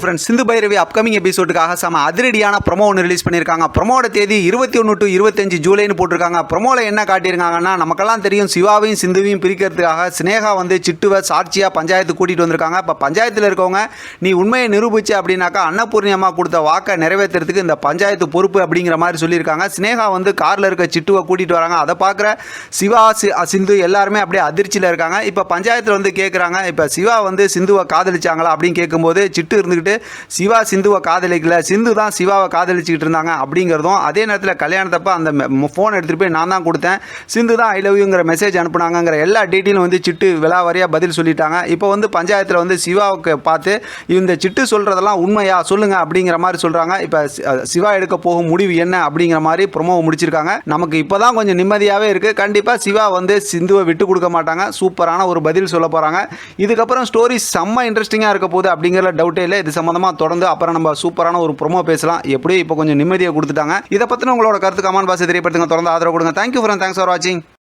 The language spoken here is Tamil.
ஃப்ரெண்ட்ஸ் சிந்து பைரவி அப்கமிங் எபிசோடுக்காக செம அதிரடியான ப்ரொமோ ஒன்று ரிலீஸ் பண்ணியிருக்காங்க. ப்ரொமோட தேதி இருபத்தி ஒன்று டு இருபத்தஞ்சு ஜூலைன்னு போட்டிருக்காங்க. ப்ரொமோவில் என்ன காட்டியிருக்காங்கன்னா நமக்கெல்லாம் தெரியும் சிவாவையும் சிந்துவையும் பிரிக்கிறதுக்காக சினேகா வந்து சிட்டுவை சாட்சியாக பஞ்சாயத்து கூட்டிகிட்டு வந்திருக்காங்க. இப்போ பஞ்சாயத்தில் இருக்கவங்க நீ உண்மையை நிரூபிச்சு அப்படின்னாக்கா அன்னபூர்ணி அம்மா கொடுத்த வாக்கை நிறைவேற்றுறதுக்கு இந்த பஞ்சாயத்து பொறுப்பு அப்படிங்கிற மாதிரி சொல்லியிருக்காங்க. சினேகா வந்து காரில் இருக்க சிட்டுவை கூட்டிகிட்டு வராங்க. அதை பார்க்குற சிவா சிந்து எல்லாருமே அப்படியே அதிர்ச்சியில் இருக்காங்க. இப்போ பஞ்சாயத்தில் வந்து கேட்குறாங்க இப்போ சிவா வந்து சிந்துவை காதலிச்சாங்களா அப்படின்னு கேட்கும்போது சிட்டு இருந்துக்கிட்டு சிவா சிந்துவை காதலிக்கல. சிந்து தான் சிவாவை காதலிச்சுக்கிட்டு இருந்தாங்க அப்படிங்கிறதும் அதே நேரத்தில் கல்யாணத்தப்ப அந்த ஃபோன் எடுத்துகிட்டு போய் நான் தான் கொடுத்தேன். சிந்து தான் ஐ லவ் யூங்கிற மெசேஜ் அனுப்புனாங்கங்கிற எல்லா டீட்டெயிலும் வந்து சிட்டு விலாவாரியாக பதில் சொல்லிட்டாங்க. இப்போ வந்து பஞ்சாயத்தில் வந்து சிவாவுக்கு பார்த்து இந்த சிட்டு சொல்கிறதெல்லாம் உண்மையா? சொல்லுங்க அப்படிங்கிற மாதிரி சொல்கிறாங்க இப்போ சிவா எடுக்க போகும் முடிவு என்ன அப்படிங்கிற மாதிரி ப்ரொமோவை முடிச்சிருக்காங்க. நமக்கு இப்போ தான் கொஞ்சம் நிம்மதியாகவே இருக்குது கண்டிப்பாக சிவா வந்து சிந்துவை விட்டு கொடுக்க மாட்டாங்க. சூப்பரான ஒரு பதில் சொல்ல போகிறாங்க இதுக்கப்புறம் ஸ்டோரி செம்ம இன்ட்ரெஸ்டிங்காக இருக்க போகுது அப்படிங்கிற டவுட்டே இல்லை. இது சம்மந்தமாக தொடர்ந்து அப்புறம் நம்ம சூப்பரான ஒரு ப்ரொமோ பேசலாம். எப்படியும் இப்போ கொஞ்சம் நிம்மதியை கொடுத்துட்டாங்க. இதை பற்றின உங்களோட கருத்து கமெண்ட் பாக்ஸ் தெரியப்படுத்துங்க. தொடர்ந்து ஆதரவு கொடுங்க. தேங்க்யூ ஃபார் தேங்க்ஸ் ஃபார் வாட்சிங்